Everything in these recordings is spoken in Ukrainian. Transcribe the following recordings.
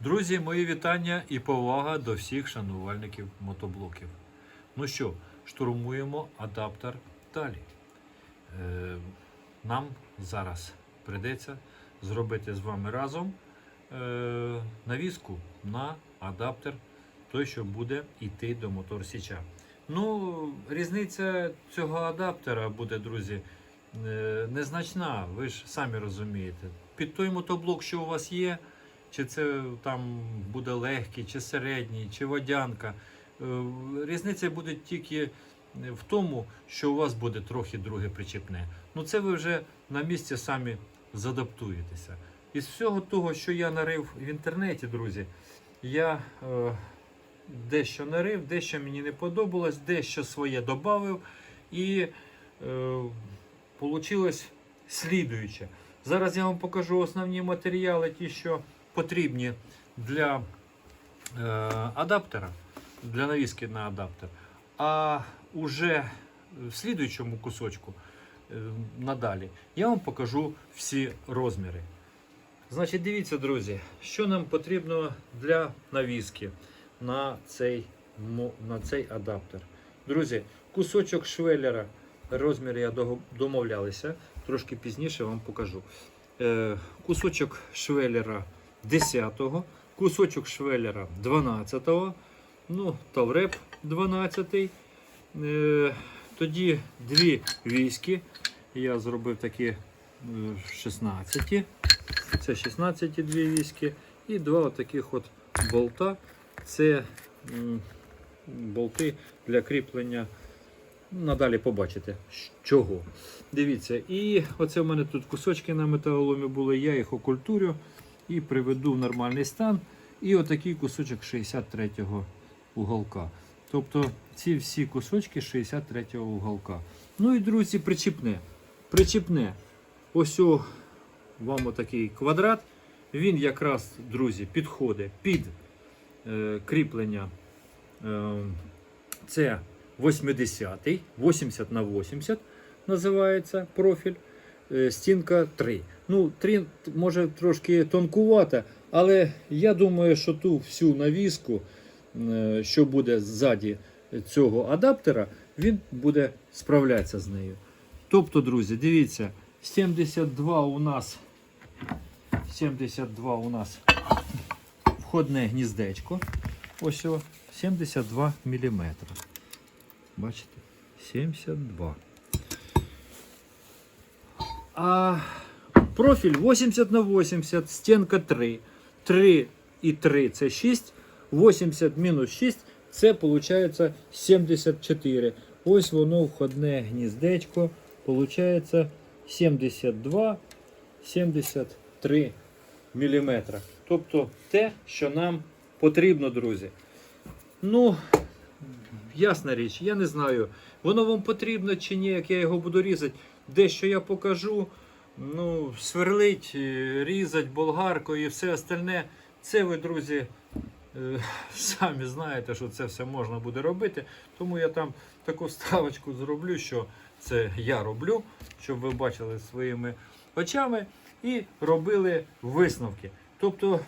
Друзі, мої вітання і повага до всіх шанувальників мотоблоків. Ну що, штурмуємо адаптер далі. Е, нам зараз прийдеться зробити з вами разом е, навіску на адаптер, той, що буде йти до моторсіча. Ну, різниця цього адаптера буде, друзі, е, незначна, ви ж самі розумієте. Під той мотоблок, що у вас є, чи це там буде легкий, чи середній, чи водянка. Е, Різниця буде тільки в тому, що у вас буде трохи друге причепне. Ну це ви вже на місці самі задаптуєтеся. Із всього того, що я нарив в інтернеті, друзі, я е, дещо нарив, дещо мені не подобалось, дещо своє додав. І е, вийшло слідуюче. Зараз я вам покажу основні матеріали, ті, що потрібні для е, адаптера, для навіски на адаптер. А уже в слідуючому кусочку е, надалі я вам покажу всі розміри. Значить, дивіться, друзі, що нам потрібно для навіски на цей, на цей адаптер. Друзі, кусочок швеллера, розмір я домовлялися, трошки пізніше вам покажу. Е, кусочок швеллера 10-го, кусочок швеллера 12-го, ну, тавреп 12-й. Е, тоді дві військи. Я зробив такі е, 16. Це 16-ті дві військи. І два отаких от болта. Це м, болти для кріплення. Надалі побачите, чого. Дивіться, і оце в мене тут кусочки на металоломі були, я їх окультурю і приведу в нормальний стан. І отакий кусочок 63-го уголка. Тобто ці всі кусочки 63-го уголка. Ну і друзі, причіпне. Причіпне. Ось о, вам отакий квадрат. Він якраз, друзі, підходить під е, кріплення. Е, це 80-й, 80 на 80 називається профіль. Е, Стінка 3. Ну, 3 може трошки тонкувата, але я думаю, що ту всю навіску, е, що буде ззаді цього адаптера, він буде справлятися з нею. Тобто, друзі, дивіться, 72 у нас 72 у нас входне гніздечко. Ось о, 72 мм. Бачите? 72. А профіль 80 на 80, стінка 3. 3 і 3 це 6. 80 мінус 6 це виходить 74. Ось воно входне гніздечко. Получається 72, 73 мм. Тобто те, що нам потрібно, друзі. Ну, ясна річ, я не знаю, воно вам потрібно чи ні, як я його буду різати. Дещо я покажу. Ну, сверлить, е, різать болгаркою і все остальне. Це ви, друзі, е, самі знаєте, що це все можна буде робити. Тому я там таку ставочку зроблю, що це я роблю, щоб ви бачили своїми очами і робили висновки. Тобто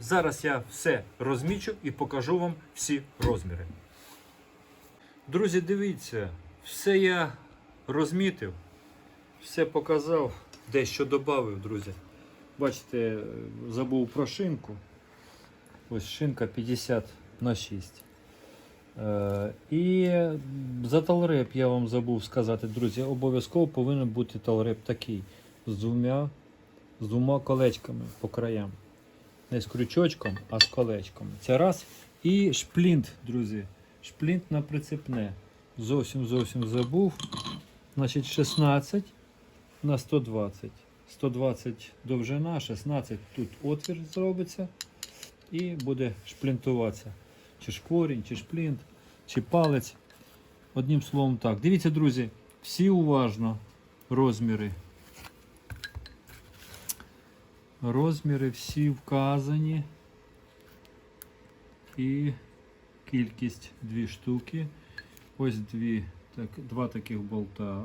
зараз я все розмічу і покажу вам всі розміри. Друзі, дивіться, все я розмітив, все показав, дещо додав, друзі. Бачите, забув про шинку. Ось шинка 50 на 6. Е, і за талреп я вам забув сказати, друзі, обов'язково повинен бути талреп такий з двома, з двома колечками по краям. Не з крючочком, а з колечком. Це раз. І шплінт, друзі. Шплінт на прицепне. Зовсім зовсім забув. Значить, 16 на 120. 120 довжина, 16 тут отвір зробиться. І буде шплінтуватися. Чи шкворінь, чи шплінт, чи палець. Одним словом так. Дивіться, друзі, всі уважно розміри. Розміри всі вказані. І кількість дві штуки. Ось дві, так, два таких болта,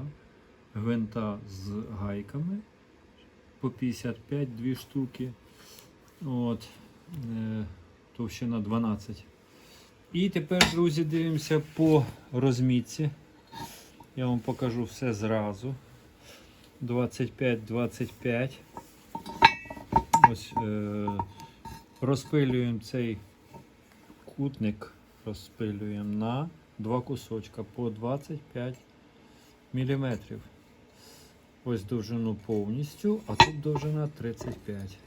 гвинта з гайками по 55 дві штуки. От. Е, товщина 12. І тепер, друзі, дивимося по розмітці. Я вам покажу все зразу. 25-25. Ось е, розпилюємо цей кутник, розпилюємо на два кусочка по 25 мм. Ось довжину повністю, а тут довжина 35.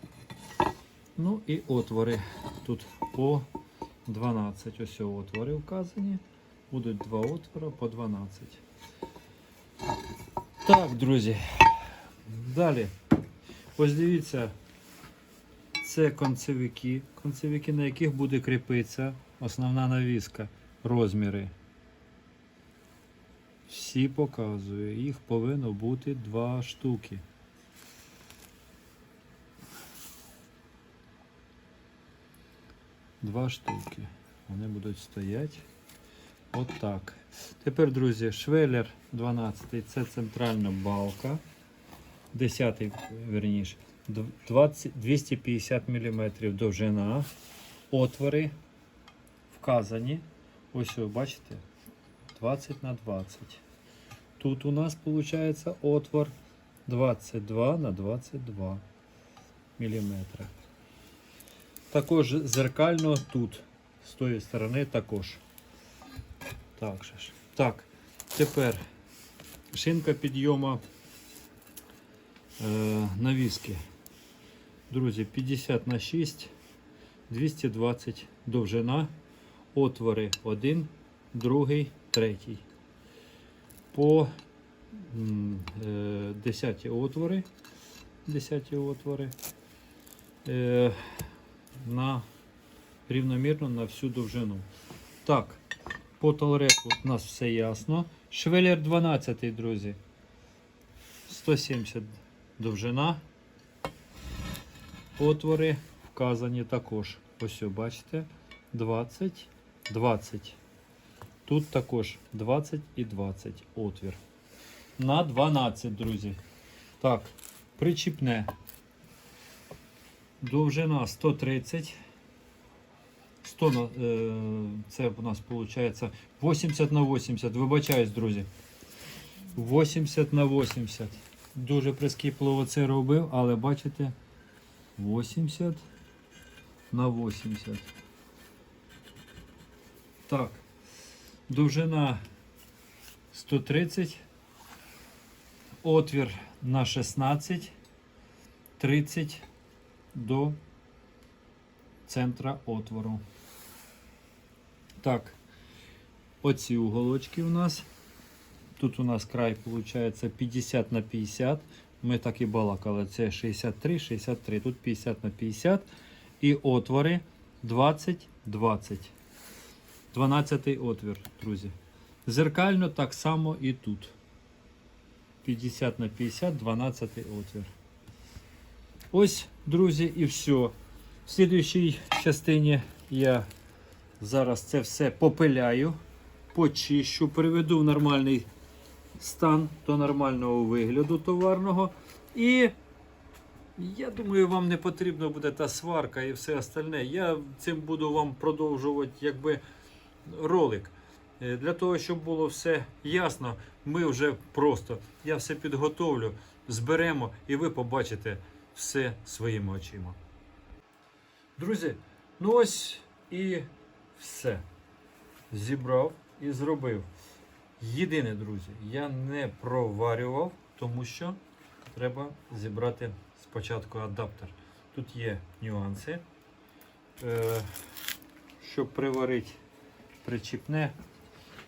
Ну і отвори тут по 12. Ось отвори вказані. Будуть два отвори по 12. Так, друзі. Далі. Ось дивіться, це концевики. Концевики, на яких буде кріпитися основна навіска. Розміри. Всі показую. Їх повинно бути два штуки. Два штуки. Вони будуть стояти. От. Тепер, друзі, швеллер 12 це центральна балка. 10 верніше. 20, 250 мм довжина. Отвори вказані. Ось ви бачите. 20 на 20. Тут у нас виходить отвор 22 на 22 мм. Також зеркально тут, з тої сторони також. Так. Так, тепер шинка підйому е, навіски. Друзі, 50 на 6, 220 довжина, отвори 1, другий, третій. По м, е, 10 отвори, 10 отвори. Е, на рівномірно на всю довжину. Так, по толреку у нас все ясно. Швеллер 12, друзі. 170 довжина. Отвори вказані також. Ось, бачите, 20, 20. Тут також 20 і 20 отвір. На 12, друзі. Так, причіпне. Довжина 130. 100 на, е, це у нас виходить 80 на 80. Вибачаюсь, друзі. 80 на 80. Дуже прискіпливо це робив, але бачите, 80 на 80. Так. Довжина 130. Отвір на 16. 30 до центра отвору. Так, оці уголочки у нас. Тут у нас край виходить 50 на 50. Ми так і балакали. Це 63, 63. Тут 50 на 50. І отвори 20, 20. 12 отвір, друзі. Зеркально так само і тут. 50 на 50, 12 отвір. Ось, друзі, і все. В слідуючій частині я зараз це все попиляю, почищу, приведу в нормальний стан до нормального вигляду товарного. І я думаю, вам не потрібна буде та сварка і все остальне. Я цим буду вам продовжувати якби ролик. Е, Для того, щоб було все ясно, ми вже просто я все підготовлю, зберемо і ви побачите все своїми очима. Друзі, ну ось і все. Зібрав і зробив. Єдине, друзі, я не проварював, тому що треба зібрати спочатку адаптер. Тут є нюанси. Е, щоб приварити причіпне,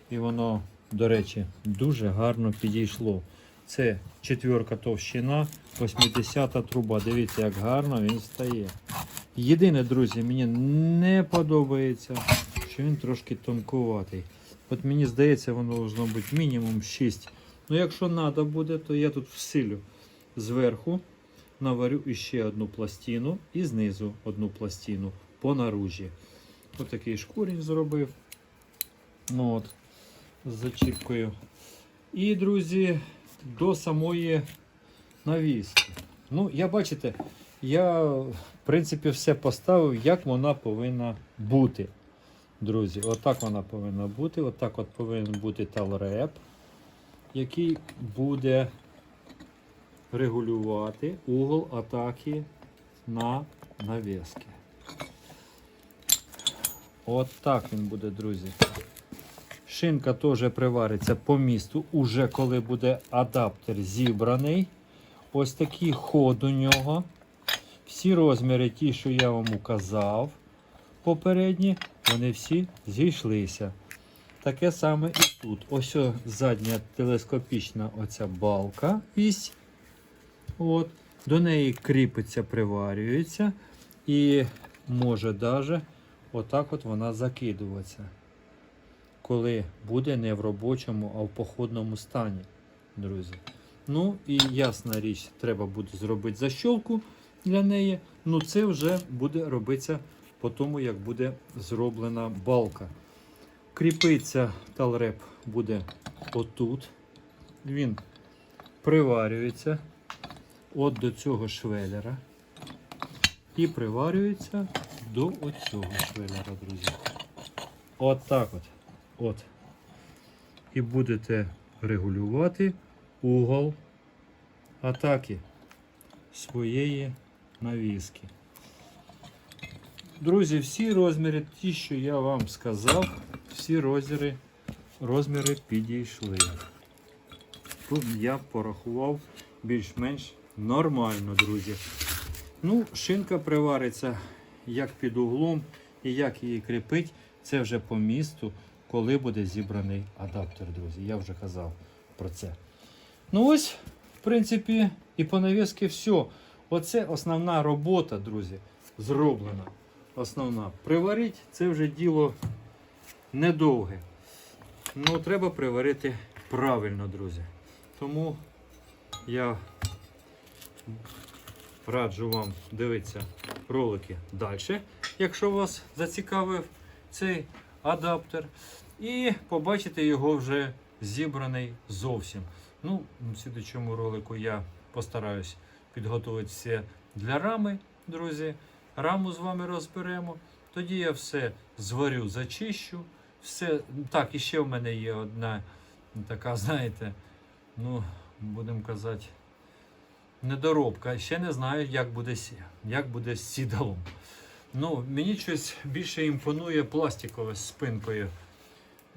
і воно, до речі, дуже гарно підійшло. Це четверка товщина, 80 труба. Дивіться, як гарно він стає. Єдине, друзі, мені не подобається, що він трошки тонкуватий. От мені здається, воно должно бути мінімум 6. Ну, якщо треба буде, то я тут всилю зверху наварю іще одну пластину і знизу одну пластину по наружі. Ось такий шкурінь зробив. Ну, от, з зачіпкою. І, друзі, до самої навіски. Ну, я бачите, я, в принципі, все поставив, як вона повинна бути. Друзі, отак вона повинна бути. Отак от повинен бути талреп, який буде регулювати угол атаки на навіски. От так він буде, друзі. Шинка теж привариться по місту, уже коли буде адаптер зібраний. Ось такий ход у нього. Всі розміри, ті, що я вам указав попередні, вони всі зійшлися. Таке саме і тут. Ось задня телескопічна оця балка вісь. От. До неї кріпиться, приварюється. І може навіть отак от вона закидуватися. Коли буде не в робочому, а в походному стані, друзі. Ну і ясна річ, треба буде зробити защолку для неї. Ну це вже буде робитися по тому, як буде зроблена балка. Кріпиться талреп буде отут. Він приварюється от до цього швелера. І приварюється до оцього швелера, друзі. От так от. От. І будете регулювати угол атаки своєї навіски. Друзі, всі розміри, ті, що я вам сказав, всі розміри, розміри підійшли. Тут я порахував більш-менш нормально, друзі. Ну, шинка привариться як під углом і як її кріпить, це вже по місту, коли буде зібраний адаптер, друзі. Я вже казав про це. Ну ось, в принципі, і по навіски все. Оце основна робота, друзі, зроблена. Основна. Приварити це вже діло недовге. Ну, треба приварити правильно, друзі. Тому я раджу вам дивитися ролики далі, якщо вас зацікавив цей адаптер. І побачите його вже зібраний зовсім. Ну, в слідчому ролику я постараюсь підготувати все для рами, друзі. Раму з вами розберемо. Тоді я все зварю, зачищу. Все. Так, і ще в мене є одна така, знаєте, ну, будемо казати, недоробка. Ще не знаю, як буде, як буде з сідалом. Ну, мені щось більше імпонує пластикове з спинкою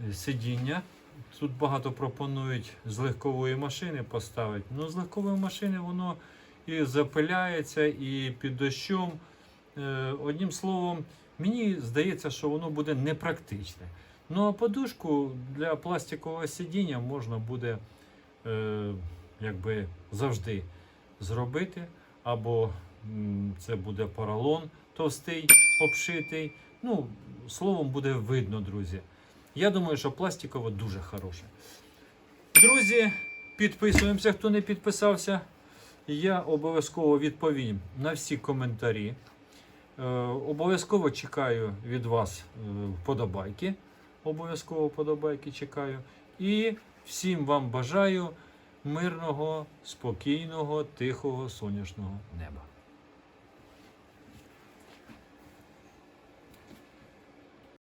е, сидіння. Тут багато пропонують з легкової машини поставити. Ну, з легкової машини воно і запиляється, і під дощом. Е, Одним словом, мені здається, що воно буде непрактичне. Ну а подушку для пластикового сидіння можна буде е, якби завжди зробити. Або це буде поролон товстий, обшитий. Ну, словом, буде видно, друзі. Я думаю, що пластикове дуже хороше. Друзі, підписуємося, хто не підписався. Я обов'язково відповім на всі коментарі. Е, обов'язково чекаю від вас е, вподобайки. Обов'язково вподобайки чекаю. І всім вам бажаю мирного, спокійного, тихого, сонячного неба.